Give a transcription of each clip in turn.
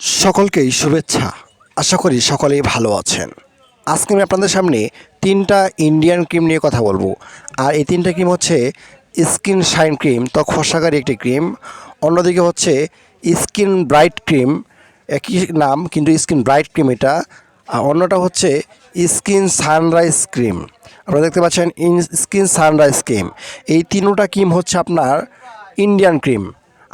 সকলকেই শুভেচ্ছা। আশা করি সকলেই ভালো আছেন। আজকে আমি আপনাদের সামনে তিনটা ইন্ডিয়ান ক্রিম নিয়ে কথা বলব। আর এই তিনটা ক্রিম হচ্ছে স্কিন শাইন ক্রিম ত্বক ফর্সাকারী একটি ক্রিম অন্যদিকে হচ্ছে স্কিন ব্রাইট ক্রিম একই নাম, কিন্তু স্কিন ব্রাইট ক্রিম এটা। আর অন্যটা হচ্ছে স্কিন সানরাইজ ক্রিম আপনারা দেখতে পাচ্ছেন, ইন স্কিন সানরাইজ ক্রিম এই তিনোটা ক্রিম হচ্ছে আপনার ইন্ডিয়ান ক্রিম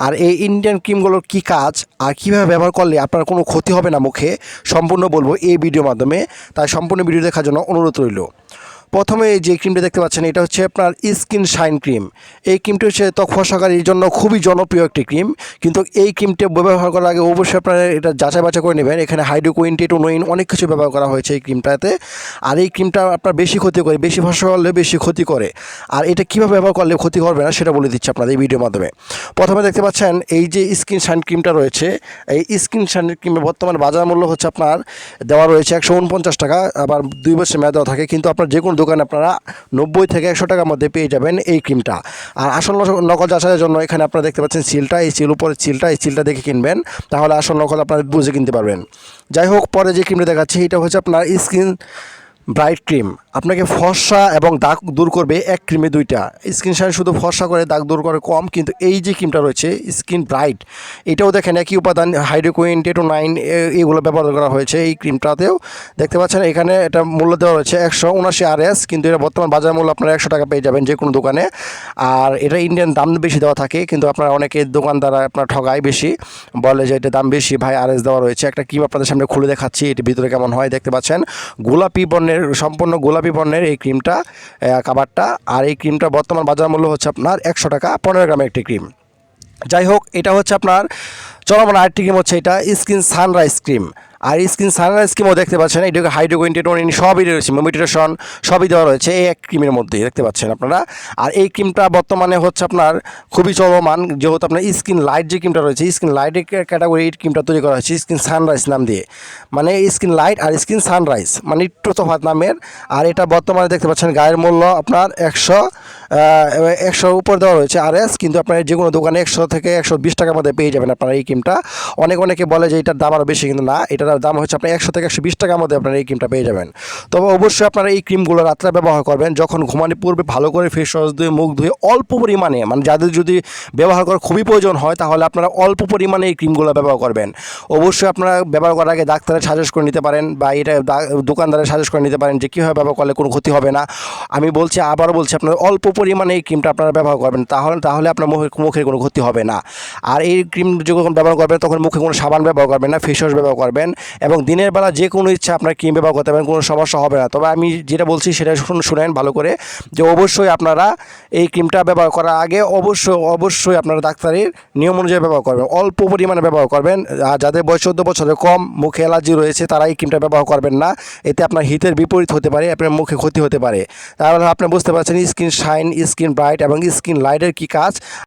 আর এই ইন্ডিয়ান ক্রিমগুলোর কি কাজ? আর কীভাবে ব্যবহার করলে আপনার কোনো ক্ষতি হবে না মুখে? সম্পূর্ণ বলব এই ভিডিওর মাধ্যমে। তাই সম্পূর্ণ ভিডিও দেখার জন্য অনুরোধ রইল। প্রথমে যে ক্রিমটা দেখতে পাচ্ছেন, এটা হচ্ছে আপনার স্কিন শাইন ক্রিম এই ক্রিমটি হচ্ছে ত্বক ফসাকারীর জন্য খুবই জনপ্রিয় একটি ক্রিম কিন্তু এই ক্রিমটা ব্যবহার করার আগে অবশ্যই আপনারা এটা যাচাই বাছাই করে নেবেন। এখানে হাইড্রোকুইন টেটোনোইন অনেক কিছু ব্যবহার করা হয়েছে এই ক্রিমটাতে আর এই ক্রিমটা আপনার বেশি ক্ষতি করে, বেশি ফসা করলে বেশি ক্ষতি করে। আর এটা কীভাবে ব্যবহার করলে ক্ষতি করবে না, সেটা বলে দিচ্ছি আপনাদের এই ভিডিওর মাধ্যমে। প্রথমে দেখতে পাচ্ছেন, এই যে স্কিন শাইন ক্রিমটা রয়েছে, এই স্কিন শাইন ক্রিমের বর্তমান বাজার মূল্য হচ্ছে আপনার দেওয়া রয়েছে একশো উনপঞ্চাশ টাকা, আবার দুই বছর মেয়াদ দেওয়া থাকে, কিন্তু আপনার যে কোনো দোকানে আপনারা নব্বই থেকে একশো টাকার মধ্যে পেয়ে যাবেন এই ক্রিমটা। আর আসল নকল- চাষের জন্য এখানে আপনারা দেখতে পাচ্ছেন সিলটা, এই সিল উপরে সিলটা, এই সিলটা দেখে কিনবেন, তাহলে আসল নকল আপনারা বুঝে কিনতে পারবেন। যাই হোক, পরে যে ক্রিমটা দেখাচ্ছি, এটা হচ্ছে আপনার স্কিন ব্রাইট ক্রিম। আপনাকে ফর্সা এবং দাগ দূর করবে এক ক্রিমে দুইটা। স্কিন শাইন শুধু ফর্সা করে দাগ দূর করে কম, কিন্তু এই যে ক্রিমটা রয়েছে, স্কিন ব্রাইট, এটাও দেখেন একই উপাদান, হাইড্রোকুইন টেটো নাইন এগুলো ব্যবহার করা হয়েছে এই ক্রিমটাতেও। দেখতে পাচ্ছেন, এখানে এটা মূল্য দেওয়া রয়েছে একশো উনাশি আর এস কিন্তু এটা বর্তমান বাজার মূল্য আপনারা একশো টাকা পেয়ে যাবেন যে কোনো দোকানে। আর এটা ইন্ডিয়ান দাম বেশি দেওয়া থাকে, কিন্তু আপনারা অনেকে দোকানদার আপনার ঠগায় বেশি। বলে যে এটা দাম বেশি, ভাই আর এস দেওয়া রয়েছে। একটা ক্রিম আপনাদের সামনে খুলে দেখাচ্ছি এটি ভিতরে কেমন হয়, দেখতে পাচ্ছেন। গোলাপি বর্ণের, সম্পূর্ণ গোলাপি বর্ণের এই ক্রিমটা কাবারটা। আর এই ক্রিমটা বর্তমান বাজার মূল্য হচ্ছে আপনার একশো টাকা, পনেরো গ্রামের একটি ক্রিম। যাই হোক, এটা হচ্ছে আপনার চলমান আরেকটি ক্রিম হচ্ছে এটা স্কিন সানরাইজ ক্রিম আর স্কিন সানরাইজ ক্রিমও দেখতে পাচ্ছেন এটাকে হাইড্রোকুইন্টেটোনিন সবই রয়েছে মোমিটেশন সবই দেওয়া রয়েছে এই এক ক্রিমের মধ্যে দেখতে পাচ্ছেন আপনারা। আর এই ক্রিমটা বর্তমানে হচ্ছে আপনার খুবই চলমান, যেহেতু আপনার স্কিন লাইট যে ক্রিমটা রয়েছে স্কিন লাইটের ক্যাটাগরি এই ক্রিমটা তৈরি করা হয়েছে স্কিন সানরাইজ নাম দিয়ে। মানে স্কিন লাইট আর স্কিন সানরাইজ মানে একটু তফাৎ নামের। আর এটা বর্তমানে দেখতে পাচ্ছেন গায়ের মূল্য আপনার একশো একশো উপর দেওয়া রয়েছে আর এস কিন্তু আপনার যে কোনো দোকানে একশো থেকে একশো বিশ টাকার মধ্যে পেয়ে যাবেন আপনারা এই ক্রিমটা অনেক অনেকে বলে যে এটার দাম আরও বেশি, কিন্তু না, এটার দাম হচ্ছে আপনার একশো থেকে একশো বিশ টাকার মধ্যে আপনারা এই ক্রিমটা পেয়ে যাবেন। তবে অবশ্যই আপনারা এই ক্রিমগুলো রাত্রে ব্যবহার করবেন, যখন ঘুমানোর পূর্বে ভালো করে ফেস ওয়াশ ধুয়ে, মুখ ধুয়ে অল্প পরিমাণে মানে যাদের যদি ব্যবহার করার খুবই প্রয়োজন হয়, তাহলে আপনারা অল্প পরিমাণে এই ক্রিমগুলো ব্যবহার করবেন। অবশ্যই আপনারা ব্যবহার করার আগে ডাক্তারের সাজেস্ট করে নিতে পারেন, বা এটা দোকানদারের সাজেস্ট করে নিতে পারেন যে কীভাবে ব্যবহার করলে কোনো ক্ষতি হবে না। আমি বলছি, আবারও বলছি, আপনারা অল্প পরিমাণে এই ক্রিমটা আপনারা ব্যবহার করবেন, তাহলে তাহলে আপনার মুখে মুখের কোনো ক্ষতি হবে না। আর এই ক্রিম যখন ব্যবহার করবেন, তখন মুখে কোনো সাবান ব্যবহার করবেন না ফেস ওয়াশ ব্যবহার করবেন এবং দিনের বেলা যে কোনো ইচ্ছা আপনার ক্রিম ব্যবহার করতে পারেন, কোনো সমস্যা হবে না। তবে আমি যেটা বলছি সেটা শুন- শুনেন ভালো করে যে অবশ্যই আপনারা এই ক্রিমটা ব্যবহার করার আগে অবশ্যই অবশ্যই আপনারা ডাক্তারের নিয়ম অনুযায়ী ব্যবহার করবেন। অল্প পরিমাণে ব্যবহার করবেন। আর যাদের বয়স চোদ্দ বছরের কম, মুখে অ্যালার্জি রয়েছে, তারা এই ক্রিমটা ব্যবহার করবেন না। এতে আপনার হিতের বিপরীত হতে পারে, আপনার মুখে ক্ষতি হতে পারে। তাহলে আপনি বুঝতে পারছেন স্কিন শাইন স্কিন ব্রাইট এবং স্কিন লাইটের কী কাজ?